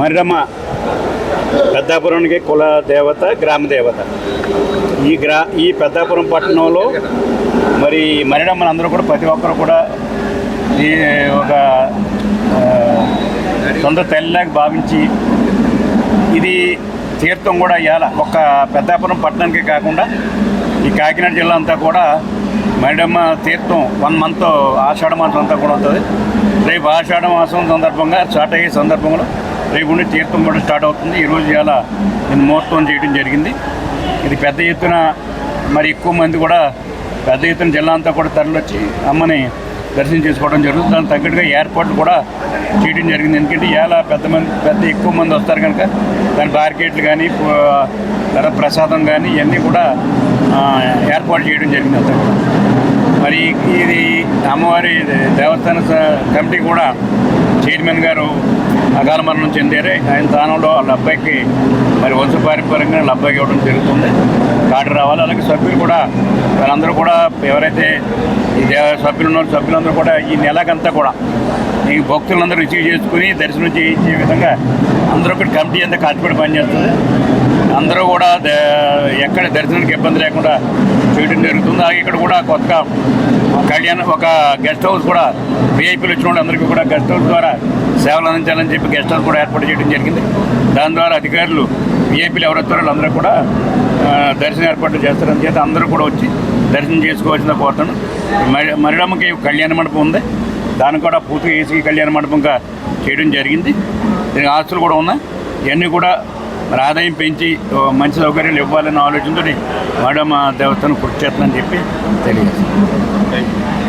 మరిడమ్మ పెద్దాపురానికి కుల దేవత గ్రామ దేవత. ఈ గ్రా ఈ పెద్దాపురం పట్టణంలో మరి మరిడమ్మని అందరూ కూడా ప్రతి ఒక్కరు కూడా ఈ ఒక సొంత తల్లిలాగా భావించి ఇది తీర్థం కూడా ఇవాళ ఒక పెద్దాపురం పట్టణానికే కాకుండా ఈ కాకినాడ జిల్లా అంతా కూడా మేడమ్మ తీర్థం వన్ మంత్ ఆషాఢ మాసం అంతా కూడా ఉంటుంది. రేపు ఆషాఢ మాసం సందర్భంగా స్టార్ట్ అయ్యే సందర్భంలో రేపు నుండి తీర్థం కూడా స్టార్ట్ అవుతుంది. ఈరోజు ఇలా నేను ముహూర్తం చేయడం జరిగింది. ఇది పెద్ద ఎత్తున మరి ఎక్కువ మంది కూడా పెద్ద ఎత్తున జిల్లా అంతా కూడా తరలివచ్చి అమ్మని దర్శనం చేసుకోవడం జరుగుతుంది. దానికి తగ్గట్టుగా ఏర్పాట్లు కూడా చేయడం జరిగింది. ఎందుకంటే ఇలా పెద్ద మంది పెద్ద ఎక్కువ మంది వస్తారు కనుక దాని బార్కెట్లు కానీ తర్వాత ప్రసాదం కానీ ఇవన్నీ కూడా ఏర్పాటు చేయడం జరిగింది అంతా కూడా. మరి ఇది అమ్మవారి దేవస్థాన స- కమిటీ కూడా చైర్మన్ గారు అకాల మరణం చెందారు. ఆయన స్థానంలో వాళ్ళ అబ్బాయికి మరి వంశపారంపర్యంగా వాళ్ళ అబ్బాయికి ఇవ్వడం జరుగుతుంది. కార్డు రావాలి. అలాగే సభ్యులు కూడా వాళ్ళందరూ కూడా ఎవరైతే సభ్యులు ఉన్నారో సభ్యులందరూ కూడా ఈ నెలకంతా కూడా ఈ భక్తులందరూ రిసీవ్ చేసుకుని దర్శనం చేయించే విధంగా అందరూ ఒకటి కమిటీ అంతా కట్టుబడి పనిచేస్తుంది అందరూ కూడా ఎక్కడ దర్శనానికి ఇబ్బంది లేకుండా చేయడం జరుగుతుంది. అలాగే ఇక్కడ కూడా కొత్తగా కళ్యాణ ఒక గెస్ట్ హౌస్ కూడా విఐపీలు వచ్చిన అందరికీ కూడా గెస్ట్ హౌస్ ద్వారా సేవలు అందించాలని చెప్పి గెస్ట్ హౌస్ కూడా ఏర్పాటు చేయడం జరిగింది. దాని ద్వారా అధికారులు విఐపీలు ఎవరొస్తారో అందరూ కూడా దర్శనం ఏర్పాట్లు చేస్తారని చేత అందరూ కూడా వచ్చి దర్శనం చేసుకోవాల్సిన కోరుతాను మరి మరిడమ్మకి కళ్యాణ మండపం ఉంది. దాన్ని కూడా పూర్తిగా ఏసీ కళ్యాణ మండపంగా చేయడం జరిగింది. దీనికి ఆస్తులు కూడా ఉన్నాయి. ఇవన్నీ కూడా మరి ఆదాయం పెంచి మంచి సౌకర్యాలు ఇవ్వాలన్న ఆలోచనతో మేడం దేవస్థానం కృషి చేస్తుందని చెప్పి తెలియజేస్తాను